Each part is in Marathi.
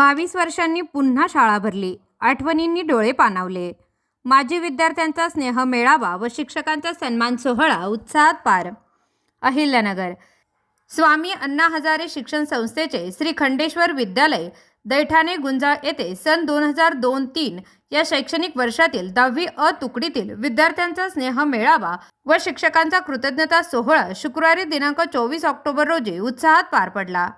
बावीस वर्षांनी पुन्हा शाळा भरली. आठवणींनी डोळे पाणावले. माजी विद्यार्थ्यांचा स्नेह मेळावा व शिक्षकांचा सन्मान सोहळा उत्साहात पार. अहिल्यानगर. स्वामी अण्णा हजारे शिक्षण संस्थेचे श्री खंडेश्वर विद्यालय दैठाणे गुंजाळ येथे सन दोन हजार दोन तीन या शैक्षणिक वर्षातील दहावी अ तुकडीतील विद्यार्थ्यांचा स्नेह मेळावा व शिक्षकांचा कृतज्ञता सोहळा शुक्रवारी दिनांक चोवीस ऑक्टोबर रोजी उत्साहात पार पडला.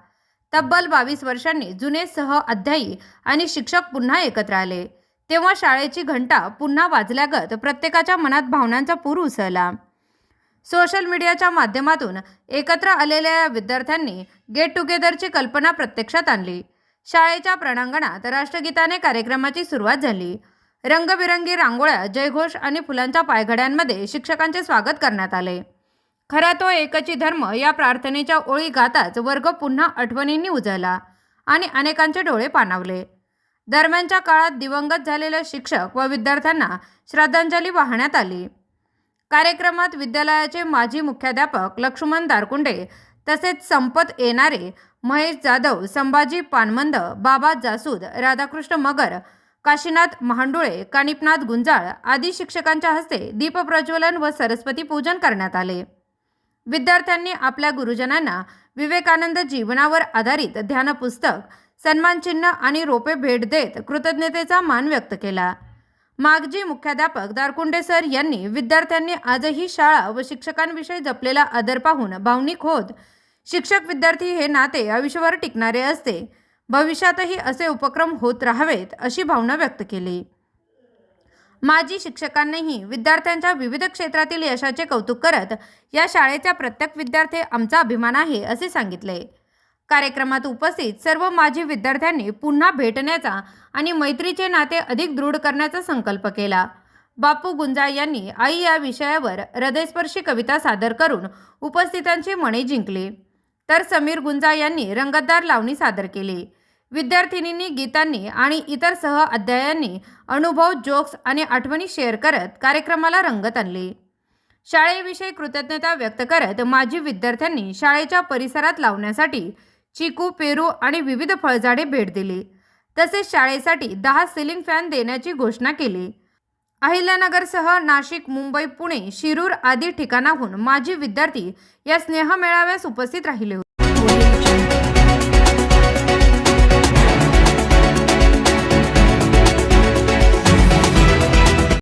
तब्बल बावीस वर्षांनी जुने सह अध्यायी आणि शिक्षक पुन्हा एकत्र आले. तेव्हा शाळेची घंटा पुन्हा वाजल्यागत प्रत्येकाच्या मनात भावनांचा पूर उसळला. सोशल मीडियाच्या माध्यमातून एकत्र आलेल्या या विद्यार्थ्यांनी गेट टुगेदरची कल्पना प्रत्यक्षात आणली. शाळेच्या प्रणांगणात राष्ट्रगीताने कार्यक्रमाची सुरुवात झाली. रंगबिरंगी रांगोळ्या जयघोष आणि फुलांच्या पायघड्यांमध्ये शिक्षकांचे स्वागत करण्यात आले. खरा तो एकची धर्म या प्रार्थनेच्या ओळी गाताच वर्ग पुन्हा आठवणींनी उजळला आणि अनेकांचे डोळे पाणावले. दरम्यानच्या काळात दिवंगत झालेले शिक्षक व विद्यार्थ्यांना श्रद्धांजली वाहण्यात आली. कार्यक्रमात विद्यालयाचे माजी मुख्याध्यापक लक्ष्मण दारकुंडे तसेच संपत येणारे महेश जाधव संभाजी पानमंद बाबा जासूद राधाकृष्ण मगर काशीनाथ महांडुळे कानिपनाथ गुंजाळ आदी शिक्षकांच्या हस्ते दीपप्रज्वलन व सरस्वती पूजन करण्यात आले. विद्यार्थ्यांनी आपल्या गुरुजनांना विवेकानंद जीवनावर आधारित ध्यानपुस्तक सन्मानचिन्ह आणि रोपे भेट देत कृतज्ञतेचा मान व्यक्त केला. मागजी मुख्याध्यापक दारकुंडे सर यांनी विद्यार्थ्यांनी आजही शाळा व शिक्षकांविषयी जपलेला आदर पाहून भावनिक होत शिक्षक विद्यार्थी हे नाते आयुष्यभर टिकणारे असते. भविष्यातही असे उपक्रम होत राहावेत अशी भावना व्यक्त केली. माजी शिक्षकांनीही विद्यार्थ्यांच्या विविध क्षेत्रातील यशाचे कौतुक करत या शाळेचा प्रत्येक विद्यार्थी आमचा अभिमान आहे असे सांगितले. कार्यक्रमात उपस्थित सर्व माजी विद्यार्थ्यांनी पुन्हा भेटण्याचा आणि मैत्रीचे नाते अधिक दृढ करण्याचा संकल्प केला. बापू गुंजाळ यांनी आई या विषयावर हृदयस्पर्शी कविता सादर करून उपस्थितांची मने जिंकली. तर समीर गुंजाळ यांनी रंगतदार लावणी सादर केली. विद्यार्थिनींनी गीतांनी आणि इतर सह अध्यायांनी अनुभव जोक्स आणि आठवणी शेअर करत कार्यक्रमाला रंगत आणली शाळेविषयी कृतज्ञता व्यक्त करत माजी विद्यार्थ्यांनी शाळेच्या परिसरात लावण्यासाठी चिकू पेरू आणि विविध फळझाडे भेट दिली. तसेच शाळेसाठी दहा सिलिंग फॅन देण्याची घोषणा केली. अहिल्यानगरसह नाशिक मुंबई पुणे शिरूर आदी ठिकाणाहून माजी विद्यार्थी या स्नेहमेळाव्यास उपस्थित राहिले होते.